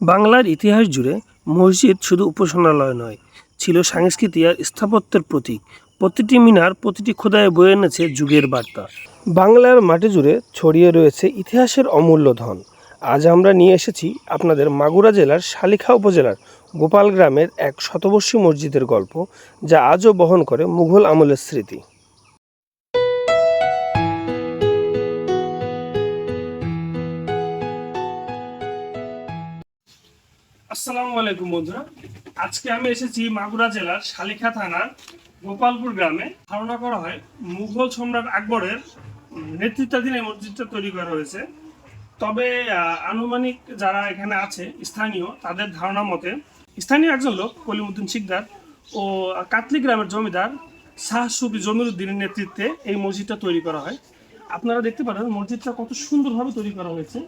বাংলার ইতিহাস জুড়ে মসজিদ শুধু উপাসনালয় নয়, ছিল সংস্কৃতি আর স্থাপত্যের প্রতীক। প্রতিটি মিনার প্রতিটি খোদায় বয়ে এনেছে যুগের বার্তা। বাংলার মাটি জুড়ে ছড়িয়ে রয়েছে ইতিহাসের অমূল্য ধন। আজ আমরা নিয়ে এসেছি আপনাদের মাগুরা জেলার শালিখা উপজেলার গোপাল গ্রামের এক শতবর্ষী মসজিদের গল্প, যা আজও বহন করে মুঘল আমলের স্মৃতি। আসসালামু আলাইকুম বন্ধুরা। আজকে আমি এসেছি মাগুরা জেলার শালিখা থানার গোপালপুর গ্রামে। ধারণা করা হয়, মুঘল সম্রাট আকবরের নেতৃত্বাধীন এই মসজিদটা তৈরি করা হয়েছে। তবে আনুমানিক যারা এখানে আছে, স্থানীয়, তাদের ধারণা মতে স্থানীয় একজন লোক, কলিমুদ্দিন শিকদার ও কাতলি গ্রামের জমিদার শাহ সুফি জমিরুদ্দিনের নেতৃত্বে এই মসজিদটা তৈরি করা হয়। আপনারা দেখতে পারেন, মসজিদটা কত সুন্দরভাবে তৈরি করা হয়েছে।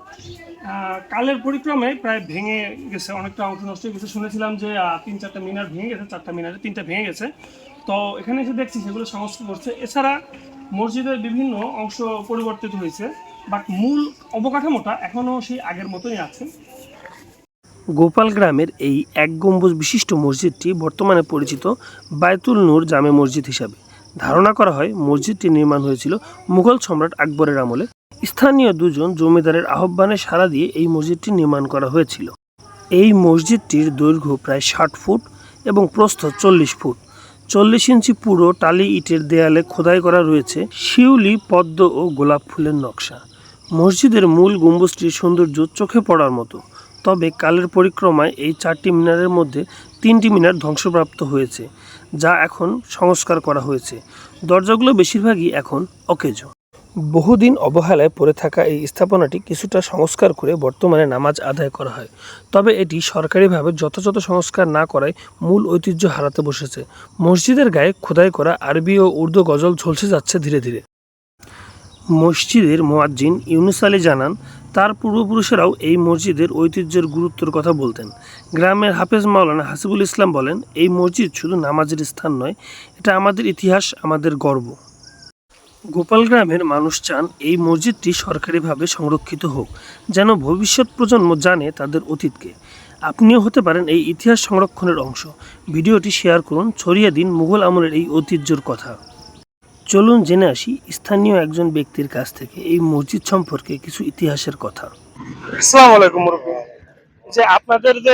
কালের পরিক্রমে প্রায় ভেঙে গেছে, অনেকটা অংশ নষ্ট হয়ে গেছে। শুনেছিলাম যে তিন চারটা মিনার ভেঙে গেছে, চারটা মিনারে তিনটা ভেঙে গেছে। তো এখানে এসে দেখছি সেগুলো সংস্কার করছে। এছাড়া মসজিদের বিভিন্ন অংশ পরিবর্তিত হয়েছে, বাট মূল অবকাঠামোটা এখনও সেই আগের মতোই আছে। গোপাল গ্রামের এই এক গম্বুজ বিশিষ্ট মসজিদটি বর্তমানে পরিচিত বায়তুল নূর জামে মসজিদ হিসাবে। ধারণা করা হয় মসজিদটি নির্মাণ হয়েছিল মুঘল সম্রাট আকবরের আমলে। স্থানীয় দুজন জমিদারের আহ্বানে সাড়া দিয়ে এই মসজিদটি নির্মাণ করা হয়েছিল। এই মসজিদটির দৈর্ঘ্য প্রায় ষাট ফুট এবং প্রস্থ চল্লিশ ফুট। চল্লিশ ইঞ্চি পুরো টালি ইটের দেয়ালে খোদাই করা রয়েছে শিউলি, পদ্ম ও গোলাপ ফুলের নকশা। মসজিদের মূল গম্বুজটির সৌন্দর্য চোখে পড়ার মতো। তবে কালের পরিক্রমায় এই চারটি মিনারের মধ্যে তিনটি মিনার ধ্বংসপ্রাপ্ত হয়েছে, যা এখন সংস্কার করা হয়েছে। দরজাগুলো বেশিরভাগই এখন অকেজো। বহুদিন অবহেলায় পড়ে থাকা এই স্থাপনাটি কিছুটা সংস্কার করে বর্তমানে নামাজ আদায় করা হয়। তবে এটি সরকারিভাবে যথাযথ সংস্কার না করায় মূল ঐতিহ্য হারাতে বসেছে। মসজিদের গায়ে খোদাই করা আরবি ও উর্দু গজল ঝলসে যাচ্ছে ধীরে ধীরে। মসজিদের মোয়াজ্জিন ইউনুস আলী জানান, তার পূর্বপুরুষেরাও এই মসজিদের ঐতিহ্যের গুরুত্বের কথা বলতেন। গ্রামের হাফেজ মাওলানা হাসিবুল ইসলাম বলেন, এই মসজিদ শুধু নামাজের স্থান নয়, এটা আমাদের ইতিহাস, আমাদের গর্ব। গোপাল গ্রামের মানুষ চান এই মসজিদটি সরকারিভাবে সংরক্ষিত হোক, যেন ভবিষ্যৎ প্রজন্ম জানে তাদের অতীতকে। আপনিও হতে পারেন এই ইতিহাস সংরক্ষণের অংশ। ভিডিওটি শেয়ার করুন, ছড়িয়ে দিন মুঘল আমলের এই ঐতিহ্যর কথা। চলুন জেনে আসি স্থানীয় একজন ব্যক্তির কাছ থেকে এই মসজিদ সম্পর্কে কিছু ইতিহাসের কথা। আসসালামু আলাইকুম যে আপনাদের যে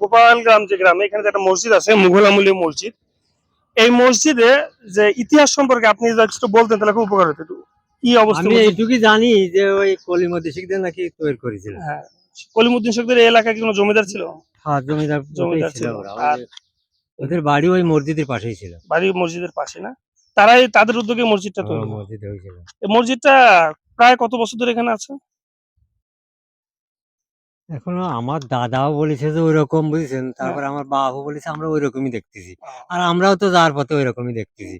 গোপাল গ্রাম যে গ্রামে এখানে যে একটা মসজিদ আছে মুঘল আমলীয় মসজিদ এই মসজিদে যে ইতিহাস সম্পর্কে আপনি যদি একটু বলতেন তাহলে খুব উপকার হতো। কি অবস্থা আমি? এইটুকুই জানি যে ওই কলিমতি শিখদের নাকি তৈরি করেছিল হ্যাঁ কলিমুদ্দিন শেখদের এই এলাকায় কি কোনো জমিদার ছিল? হ্যাঁ জমিদার জমিদার ছিল ছিল। আর- ওদের- ওদের বাড়ি ওই মসজিদের পাশেই ছিল। বাড়ি মসজিদের পাশে না? তারাই তাদের উদ্যোগে মসজিদটা তৈরি মসজিদ হয়েছিল। মসজিদটা প্রায় কত বছর ধরে এখানে আছে? এখনও আমার দাদাও বলেছে যে ওই রকম বুঝছেন তারপর আমার বাবাও বলেছে আমরা ওই রকমই দেখতেছি আর আমরাও তো যাওয়ার পথে ওই রকমই দেখতেছি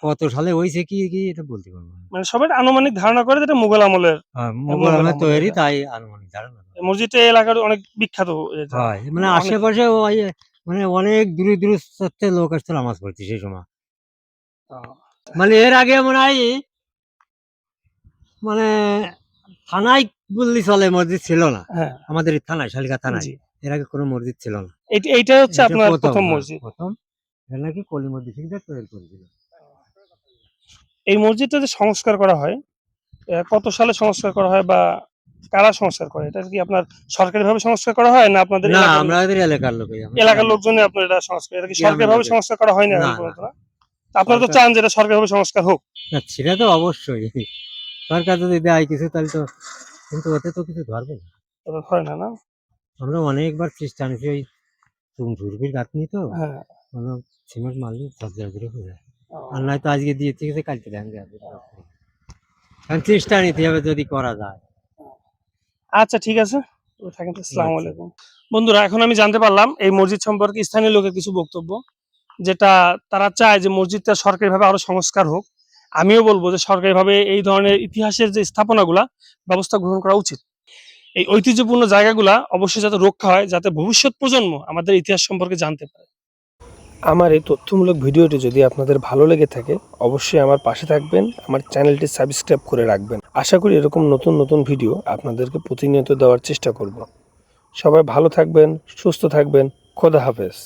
কত সালে হয়েছে কি কি এটা বলতে পারব মানে সবাই আনুমানিক ধারণা করে যে এটা মুঘল আমলের হ্যাঁ, মোগল আমলের তৈরি হ্যাঁ। তাই আনুমানিক ধারণা মসজিদটা এলাকার অনেক বিখ্যাত হয় মানে আশেপাশে মানে অনেক দূরে দূরে লোক আসতো নামাজ পড়তে সেই সময়। মানে এর আগে মনে হয় মানে থানায় বললি চলে মসজিদ ছিল না। হ্যাঁ। আমাদের থানায় শালিকা থানায়। এর আগে কোনো মসজিদ ছিল না। এইটা হচ্ছে আপনার প্রথম মসজিদ। প্রথম এটা নাকি কলি মসজিদ শিখদের তৈরি করেছিল। এই মসজিদটা যে সংস্কার করা হয় কত সালে সংস্কার করা হয় বা কারা সংস্কার করে? এটা কি আপনার সরকারি ভাবে সংস্কার করা হয় না আপনাদের না এলাকার- আমাদের এলাকার লোক এলাকার লোকজনে আপনার এটা সংস্কার এটা কি সরকারি ভাবে সংস্কার করা হয় না না, না। না? আপনারা তো চান যে এটা সরকারি ভাবে সংস্কার হোক। সেটা তো অবশ্যই। সরকার যদি দেয় কিছু তাহলে তো কিন্তু ওতে তো কিছু ধরবে না। হয় না না? আমরা অনেকবার চেষ্টা নিয়েছি ওই চুরবির গাছ নিয়ে তো হ্যাঁ। সিমেন্ট মারলে ঝরঝর করে হয়ে যায়। আর নয়তো আজকে দিয়ে ঠিক আছে কালকে দেন যাবে কারণ চেষ্টা নিতে হবে যদি করা যায়। আচ্ছা ঠিক আছে। থাকেন তো, আসসালামু আচ্ছা। আলাইকুম। বন্ধুরা এখন আমি জানতে পারলাম এই মসজিদ সম্পর্কে স্থানীয় লোকের কিছু বক্তব্য। যেটা তারা চায় যে মসজিদটা সরকারিভাবে আরও সংস্কার হোক, আমিও বলব যে সরকারিভাবে এই ধরনের ইতিহাসের যে স্থাপনাগুলা ব্যবস্থা গ্রহণ করা উচিত। এই ঐতিহ্যপূর্ণ জায়গাগুলা অবশ্যই যাতে রক্ষা হয়, যাতে ভবিষ্যৎ প্রজন্ম আমাদের ইতিহাস সম্পর্কে জানতে পারে। আমার এই তথ্যমূলক ভিডিওটি যদি আপনাদের ভালো লেগে থাকে, অবশ্যই আমার পাশে থাকবেন, আমার চ্যানেলটি সাবস্ক্রাইব করে রাখবেন। আশা করি এরকম নতুন নতুন ভিডিও আপনাদেরকে প্রতিনিয়ত দেওয়ার চেষ্টা করব। সবাই ভালো থাকবেন, সুস্থ থাকবেন, খোদা হাফেজ।